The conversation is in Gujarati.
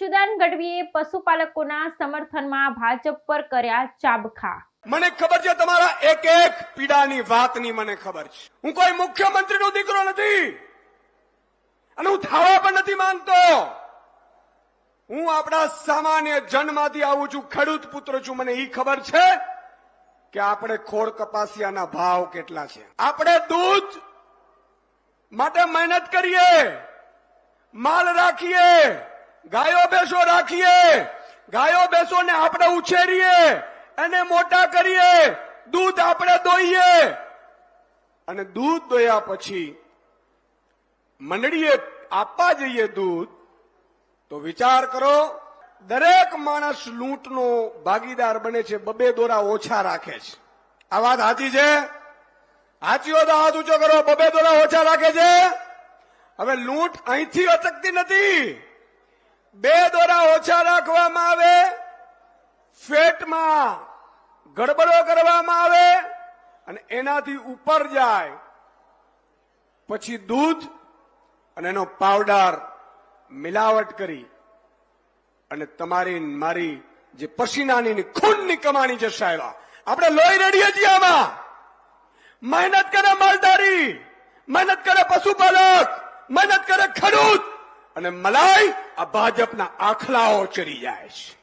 ઈશુદાન ગઢવીએ પશુપાલકોના સમર્થનમાં ભાજપ પર કર્યા ચાબખા. મને ખબર છે તમારા એક એક પીડાની વાતની મને ખબર છે. હું કોઈ મુખ્યમંત્રીનો દીકરો નથી. અને હું થાવા પણ નથી માનતો હું આપણા સામાન્ય જન્મમાંથી આવું છું, ખેડૂત પુત્ર છું. મને એ ખબર છે કે આપણે ખોળ કપાસિયાના ભાવ કેટલા છે. આપણે દૂધ માટે મહેનત કરીએ, માલ રાખીએ ગાયો ભેંસો રાખીએ. ગાયો ભેંસોને આપણે ઉછેરીએ એને મોટા કરીએ. દૂધ આપણે દોઈએ. અને દૂધ દોયા પછી મંડળીએ આપવા જઈએ દૂધ, તો વિચાર કરો, દરેક માણસ લૂંટનો ભાગીદાર બને છે, બબે દોરા ઓછા રાખે છે. આ વાત સાચી છે? સાચી હોય તો હાથ ઊંચો કરો, બબે દોરા ઓછા રાખે છે? હવે લૂંટ અહીંથી અટકતી નથી. બે દોરા ઓછા રાખવામાં આવે, ફેટમાં ગડબડો કરવામાં આવે અને એનાથી ઉપર જાય. પછી દૂધ અને એનો પાવડર મિલાવટ કરી અને તમારી મારી જે પસીનાની ખૂનની કમાણી છે સાહેબ, આપણે લોહી રેડીએ છીએ આમાં. મહેનત કરે માલધારી, મહેનત કરે પશુપાલક, મહેનત કરે ખેડૂત. અને મલાઈ આ ભાજપના આખલાઓ ચડી જાય છે.